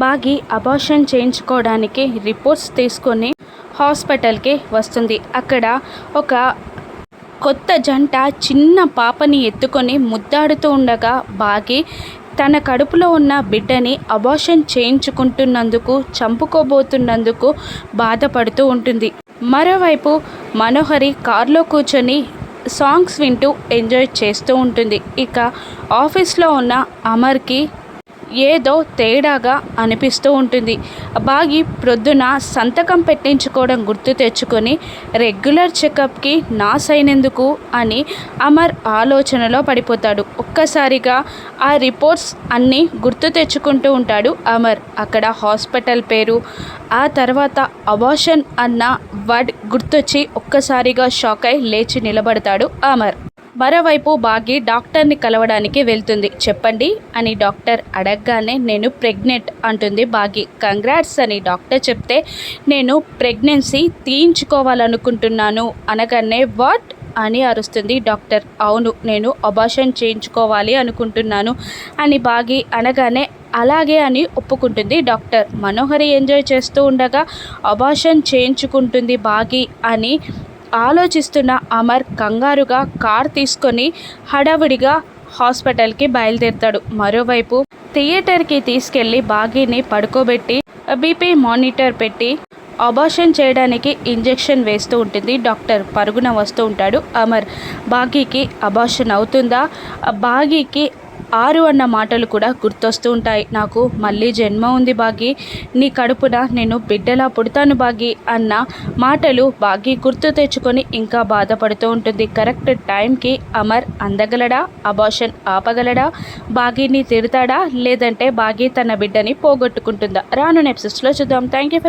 బాగి abortion చేయించుకోవడానికి reports తీసుకొని హాస్పిటల్కి వస్తుంది. అక్కడ ఒక కొత్త జంట చిన్న పాపని ఎత్తుకొని ముద్దాడుతూ ఉండగా బాగి తన కడుపులో ఉన్న బిడ్డని అబార్షన్ చేయించుకుంటున్నందుకు చంపుకోబోతున్నందుకు బాధపడుతూ ఉంటుంది. మరోవైపు మనోహరి కారులో కూర్చొని సాంగ్స్ వింటూ ఎంజాయ్ చేస్తూ ఉంటుంది. ఇక ఆఫీస్లో ఉన్న అమర్కి ఏదో తేడాగా అనిపిస్తూ ఉంటుంది. బాగి ప్రొద్దున సంతకం పెట్టించుకోవడం గుర్తు తెచ్చుకొని రెగ్యులర్ చెకప్కి నాస్ అయినందుకు అని అమర్ ఆలోచనలో పడిపోతాడు. ఒక్కసారిగా ఆ రిపోర్ట్స్ అన్నీ గుర్తు తెచ్చుకుంటూ ఉంటాడు అమర్. అక్కడ హాస్పిటల్ పేరు ఆ తర్వాత అబార్షన్ అన్న వర్డ్ గుర్తొచ్చి ఒక్కసారిగా షాక్ అయి లేచి నిలబడతాడు అమర్. మరోవైపు బాగి డాక్టర్ని కలవడానికి వెళ్తుంది. చెప్పండి అని డాక్టర్ అడగగానే నేను ప్రెగ్నెంట్ అంటుంది బాగి. కంగ్రాట్స్ అని డాక్టర్ చెప్తే నేను ప్రెగ్నెన్సీ తీయించుకోవాలనుకుంటున్నాను అనగానే వాట్ అని అరుస్తుంది డాక్టర్. అవును నేను అబార్షన్ చేయించుకోవాలి అనుకుంటున్నాను అని బాగి అనగానే అలాగే అని ఒప్పుకుంటుంది డాక్టర్. మనోహరి ఎంజాయ్ చేస్తూ ఉండగా అబాషన్ చేయించుకుంటుంది బాగి అని ఆలోచిస్తున్న అమర్ కంగారుగా కార్ తీసుకొని హడావుడిగా హాస్పిటల్కి బయలుదేరుతాడు. మరోవైపు థియేటర్కి తీసుకెళ్ళి బాగీని పడుకోబెట్టి బీపీ మానిటర్ పెట్టి అబార్షన్ చేయడానికి ఇంజెక్షన్ వేస్తూ ఉంటుంది. డాక్టర్ పరుగున వస్తూ ఉంటాడు. అమర్ బాగీకి అబార్షన్ అవుతుందా? బాగీకి ఆరు అన్న మాటలు కూడా గుర్తొస్తూ ఉంటాయి. నాకు మళ్ళీ జన్మ ఉంది బాగి. నీ కడుపున నేను బిడ్డలా పుడతాను బాగి అన్న మాటలు బాగి గుర్తు తెచ్చుకొని ఇంకా బాధపడుతూ ఉంటుంది. కరెక్ట్ టైంకి అమర్ అందగలడా? అబార్షన్ ఆపగలడా? బాగీని తిడతాడా? లేదంటే బాగి తన బిడ్డని పోగొట్టుకుంటుందా? రాను నెప్సెస్లో చూద్దాం. Thank you